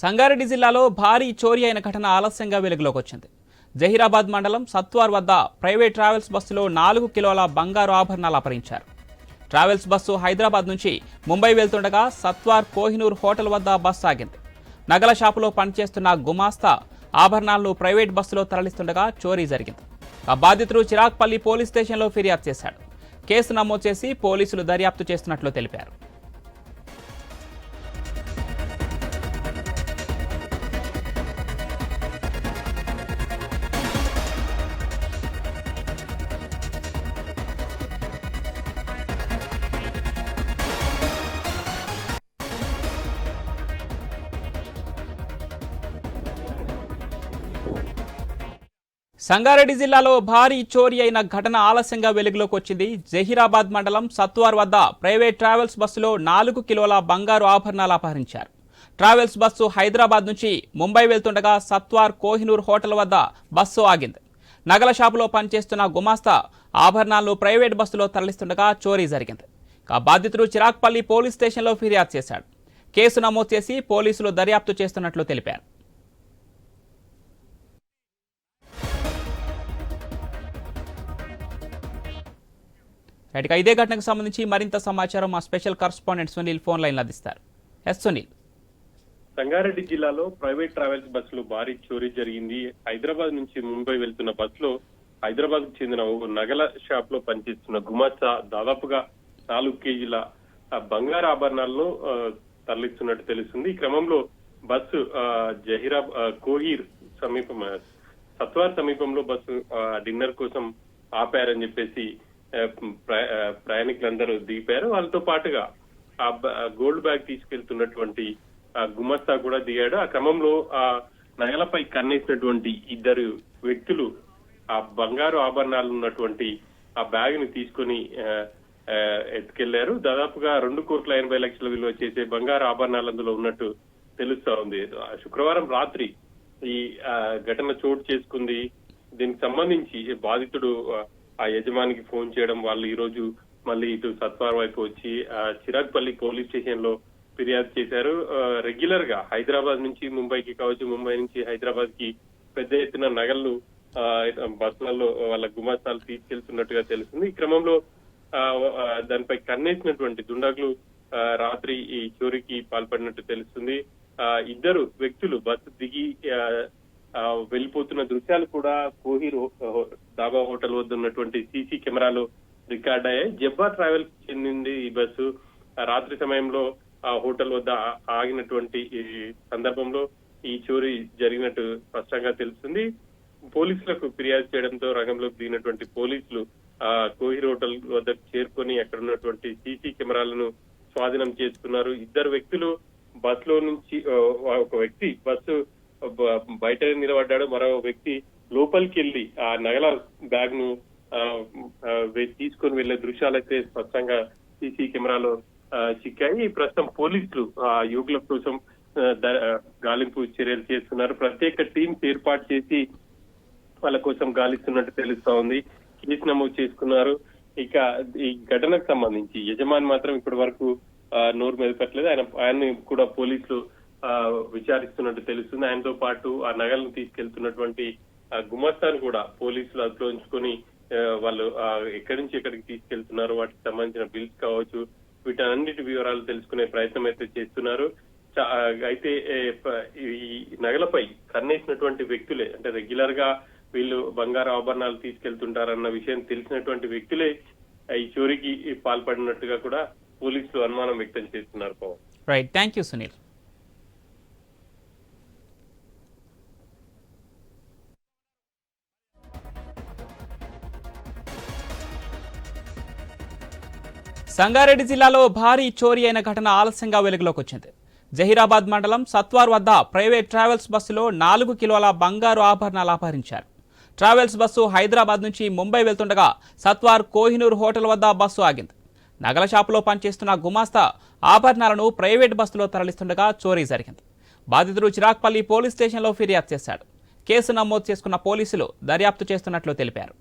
సంగారెడ్డి జిల్లాలో భారీ చోరీ అయిన ఘటన ఆలస్యంగా వెలుగులోకి వచ్చింది. జహీరాబాద్ మండలం సత్వార్ వద్ద ప్రైవేట్ ట్రావెల్స్ బస్సులో నాలుగు కిలోల బంగారు ఆభరణాలు అపహరించారు. ట్రావెల్స్ బస్సు హైదరాబాద్ నుంచి ముంబై వెళ్తుండగా సత్వార్ కోహినూర్ హోటల్ వద్ద బస్సు ఆగింది. నగల షాపులో పనిచేస్తున్న గుమాస్తా ఆభరణాలను ప్రైవేట్ బస్సులో తరలిస్తుండగా చోరీ జరిగింది. ఆ బాధితుడు చిరాక్పల్లి పోలీస్ స్టేషన్లో ఫిర్యాదు చేశాడు. కేసు నమోదు చేసి పోలీసులు దర్యాప్తు చేస్తున్నట్లు తెలిపారు. సంగారెడ్డి జిల్లాలో భారీ చోరీ అయిన ఘటన ఆలస్యంగా వెలుగులోకి వచ్చింది. జహీరాబాద్ మండలం సత్వార్ వద్ద ప్రైవేట్ ట్రావెల్స్ బస్సులో నాలుగు కిలోల బంగారు ఆభరణాలు అపహరించారు. ట్రావెల్స్ బస్సు హైదరాబాద్ నుంచి ముంబై వెళ్తుండగా సత్వార్ కోహినూర్ హోటల్ వద్ద బస్సు ఆగింది. నగల షాపులో పనిచేస్తున్న గుమాస్తా ఆభరణాలను ప్రైవేట్ బస్సులో తరలిస్తుండగా చోరీ జరిగింది. ఆ బాధితుడు చిరాక్పల్లి పోలీస్ స్టేషన్లో ఫిర్యాదు చేశాడు. కేసు నమోదు చేసి పోలీసులు దర్యాప్తు చేస్తున్నట్లు తెలిపారు. రైట్గా ఇదే ఘటనకు సంబంధించి మరింత సమాచారం మా special correspondent Sunil phone line అందిస్తారు. ఎస్ సునీల్. సంగారెడ్డి జిల్లాలో ప్రైవేట్ ట్రావెల్స్ బస్సులో భారీ చోరీ జరిగింది. హైదరాబాద్ నుంచి ముంబై వెళ్తున్న బస్సులో హైదరాబాద్కు చెందిన ఓ నగల షాప్లో పనిచేస్తున్న గుమాస్తా దాదాపుగా నాలుగు కేజీల బంగారు ఆభరణాలను తరలిస్తున్నట్టు తెలుస్తుంది. ఈ క్రమంలో బస్సు జహీరా కోహీర్ సమీపం సత్వార్ సమీపంలో బస్సు డిన్నర్ కోసం ఆపారని చెప్పేసి ప్రయాణికులందరూ దిగిపోయారు. వాళ్ళతో పాటుగా ఆ గోల్డ్ బ్యాగ్ తీసుకెళ్తున్నటువంటి ఆ గుమస్తా కూడా దిగాడు. ఆ క్రమంలో ఆ నగలపై కన్నేసినటువంటి ఇద్దరు వ్యక్తులు ఆ బంగారు ఆభరణాలు ఉన్నటువంటి ఆ బ్యాగ్ని తీసుకొని ఆ, ఎత్తుకెళ్ళారు. దాదాపుగా రెండు కోట్ల ఎనభై లక్షల విలువ చేసే బంగారు ఆభరణాలు అందులో ఉన్నట్టు తెలుస్తా ఉంది. ఆ శుక్రవారం రాత్రి ఈ ఆ, ఘటన చోటు చేసుకుంది. దీనికి సంబంధించి బాధితుడు ఆ, యజమానికి ఫోన్ చేయడం వాళ్ళు ఈ రోజు మళ్ళీ ఇటు సత్వార్ వైపు వచ్చి ఆ, చిరాగ్పల్లి పోలీస్ స్టేషన్లో ఫిర్యాదు చేశారు. రెగ్యులర్గా హైదరాబాద్ నుంచి ముంబైకి కావచ్చు ముంబై నుంచి హైదరాబాద్కి పెద్ద ఎత్తున నగలు ఆ, బస్సులలో వాళ్ళ గుమాస్తాలు తీసుకెళ్తున్నట్టుగా తెలుస్తుంది. ఈ క్రమంలో ఆ, దానిపై కన్నేసినటువంటి దుండగులు ఆ, రాత్రి ఈ చోరీకి పాల్పడినట్టు తెలుస్తుంది. ఆ, ఇద్దరు వ్యక్తులు బస్సు దిగి వెళ్ళిపోతున్న దృశ్యాలు కూడా కోహీర్ దాబా డాబా హోటల్ వద్ద ఉన్నటువంటి సీసీ కెమెరాలు రికార్డ్ అయ్యాయి. జబ్బా ట్రావెల్ చెందింది ఈ బస్సు. రాత్రి సమయంలో ఆ హోటల్ వద్ద ఆగినటువంటి ఈ సందర్భంలో ఈ చోరీ జరిగినట్టు స్పష్టంగా తెలుస్తుంది. పోలీసులకు ఫిర్యాదు చేయడంతో రంగంలోకి దిగినటువంటి పోలీసులు ఆ కోహిర్ హోటల్ వద్దకు చేరుకొని అక్కడ ఉన్నటువంటి సీసీ కెమెరాలను స్వాధీనం చేసుకున్నారు. ఇద్దరు వ్యక్తులు బస్లో నుంచి ఒక వ్యక్తి బస్సు బయట నిలబడ్డాడు. మరో వ్యక్తి లోపలికి వెళ్ళి ఆ నగల బ్యాగ్ను ఆ, వే- తీసుకొని వెళ్ళే దృశ్యాలైతే స్పష్టంగా సీసీ కెమెరాలో ఆ, చిక్కాయి. ప్రస్తుతం పోలీసులు ఆ యువకుల కోసం గాలింపు చర్యలు చేస్తున్నారు. ప్రత్యేక టీమ్స్ ఏర్పాటు చేసి వాళ్ళ కోసం గాలిస్తున్నట్టు తెలుస్తా ఉంది కేసు నమోదు చేసుకున్నారు. ఇక ఈ ఘటనకు సంబంధించి యజమాని మాత్రం ఇప్పటి వరకు ఆ, నోరు మెదపట్లేదు. ఆయన ఆయన్ని కూడా పోలీసులు విచారిస్తున్నట్టు తెలుస్తుంది. ఆయనతో పాటు ఆ నగలను తీసుకెళ్తున్నటువంటి గుమస్తాను కూడా పోలీసులు అదుపులో ఉంచుకొని వాళ్ళు ఎక్కడి నుంచి ఎక్కడికి తీసుకెళ్తున్నారు వాటికి సంబంధించిన బిల్స్ కావచ్చు వీటన్నిటి వివరాలు తెలుసుకునే ప్రయత్నం అయితే చేస్తున్నారు. అయితే ఈ నగలపై కన్నేసినటువంటి వ్యక్తులే అంటే రెగ్యులర్గా వీళ్ళు బంగారు ఆభరణాలు తీసుకెళ్తుంటారన్న విషయం తెలిసినటువంటి వ్యక్తులే ఈ చోరీకి పాల్పడినట్టుగా కూడా పోలీసులు అనుమానం వ్యక్తం చేస్తున్నారు Pavan. Right thank you Sunil Sangareddy జిల్లాలో భారీ చోరీ అయిన ఘటన ఆలస్యంగా వెలుగులోకి వచ్చింది. జహీరాబాద్ మండలం సత్వార్ వద్ద ప్రైవేట్ ట్రావెల్స్ బస్సులో నాలుగు కిలోల బంగారు ఆభరణాలు అపహరించారు. ట్రావెల్స్ బస్సు హైదరాబాద్ నుంచి ముంబై వెళ్తుండగా సత్వార్ కోహినూర్ హోటల్ వద్ద బస్సు ఆగింది. నగల షాపులో పనిచేస్తున్న గుమాస్తా ఆభరణాలను ప్రైవేట్ బస్సులో తరలిస్తుండగా చోరీ జరిగింది. బాధితుడు చిరాక్పల్లి పోలీస్ స్టేషన్లో ఫిర్యాదు చేశాడు. కేసు నమోదు చేసుకున్న పోలీసులు దర్యాప్తు చేస్తున్నట్లు తెలిపారు.